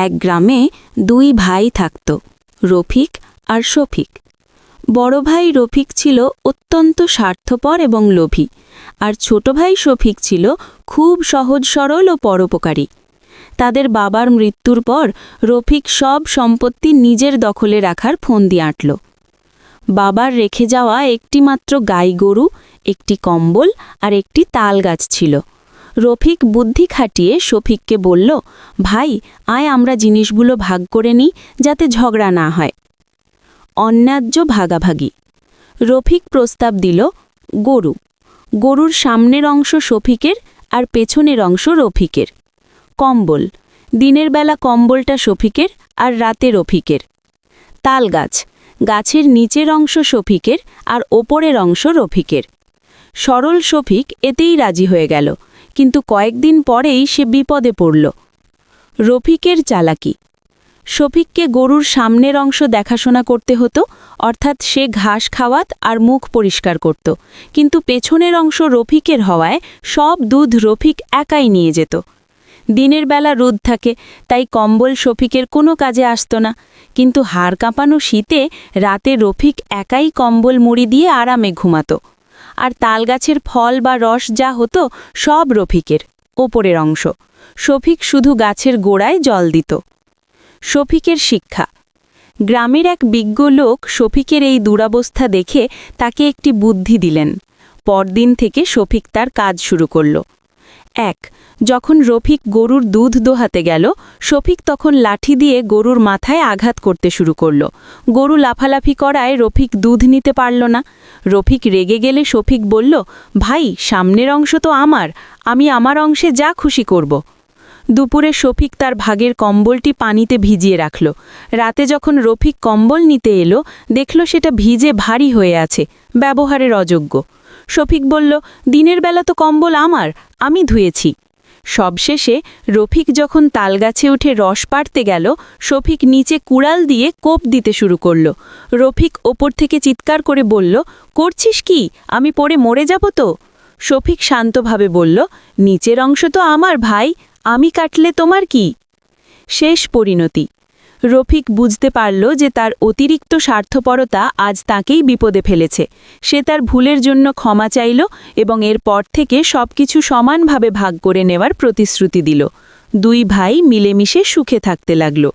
এক গ্রামে দুই ভাই থাকত, রফিক আর শফিক। বড় ভাই রফিক ছিল অত্যন্ত স্বার্থপর এবং লোভী, আর ছোট ভাই শফিক ছিল খুব সহজ, সরল ও পরোপকারী। তাদের বাবার মৃত্যুর পর রফিক সব সম্পত্তি নিজের দখলে রাখার ফন্দি আঁটল। বাবার রেখে যাওয়া একটিমাত্র গাই গরু, একটি কম্বল আর একটি তাল গাছ ছিল। রফিক বুদ্ধি খাটিয়ে শফিককে বলল, ভাই, আয় আমরা জিনিসগুলো ভাগ করে নিই যাতে ঝগড়া না হয়। অন্যায্য ভাগাভাগি। রফিক প্রস্তাব দিল, গরু। গরুর সামনের অংশ শফিকের আর পেছনের অংশ রফিকের। কম্বল। দিনের বেলা কম্বলটা শফিকের আর রাতে রফিকের। তাল গাছ। গাছের নিচের অংশ শফিকের আর ওপরের অংশ রফিকের। সরল শফিক এতেই রাজি হয়ে গেল। কিন্তু কয়েকদিন পরেই সে বিপদে পড়ল। রফিকের চালাকি। শফিককে গরুর সামনের অংশ দেখাশোনা করতে হতো, অর্থাৎ সে ঘাস খাওয়াত আর মুখ পরিষ্কার করত। কিন্তু পেছনের অংশ রফিকের হওয়ায় সব দুধ রফিক একাই নিয়ে যেত। দিনের বেলা রোদ থাকে, তাই কম্বল শফিকের কোনো কাজে আসতো না। কিন্তু হাড় কাঁপানো শীতে রাতে রফিক একাই কম্বল মুড়ি দিয়ে আরামে ঘুমাতো। আর তালগাছের ফল বা রস যা হতো সব রফিকের, ওপরের অংশ। শফিক শুধু গাছের গোড়ায় জল দিত। শফিকের শিক্ষা। গ্রামের এক বিজ্ঞ লোক শফিকের এই দুরাবস্থা দেখে তাকে একটি বুদ্ধি দিলেন। পরদিন থেকে শফিক তার কাজ শুরু করল। এক, যখন রফিক গরুর দুধ দোহাতে গেল, শফিক তখন লাঠি দিয়ে গরুর মাথায় আঘাত করতে শুরু করল। গরু লাফালাফি করায় রফিক দুধ নিতে পারল না। রফিক রেগে গেলে শফিক বলল, ভাই, সামনের অংশ তো আমার, আমি আমার অংশে যা খুশি করব। দুপুরে শফিক তার ভাগের কম্বলটি পানিতে ভিজিয়ে রাখল। রাতে যখন রফিক কম্বল নিতে এলো, দেখল সেটা ভিজে ভারী হয়ে আছে, ব্যবহারের অযোগ্য। শফিক বলল, দিনের বেলা তো কম্বল আমার, আমি ধুয়েছি। সবশেষে রফিক যখন তালগাছে উঠে রস পাড়তে গেল, শফিক নিচে কুড়াল দিয়ে কোপ দিতে শুরু করল। রফিক ওপর থেকে চিৎকার করে বলল, করছিস কি? আমি পড়ে মরে যাব তো? শফিক শান্তভাবে বলল, নিচের অংশ তো আমার ভাই, আমি কাটলে তোমার কি? শেষ পরিণতি। রফিক বুঝতে পারল যে তার অতিরিক্ত স্বার্থপরতা আজ তাকেই বিপদে ফেলেছে। সে তার ভুলের জন্য ক্ষমা চাইল এবং এরপর থেকে সবকিছু সমানভাবে ভাগ করে নেওয়ার প্রতিশ্রুতি দিল। দুই ভাই মিলেমিশে সুখে থাকতে লাগল।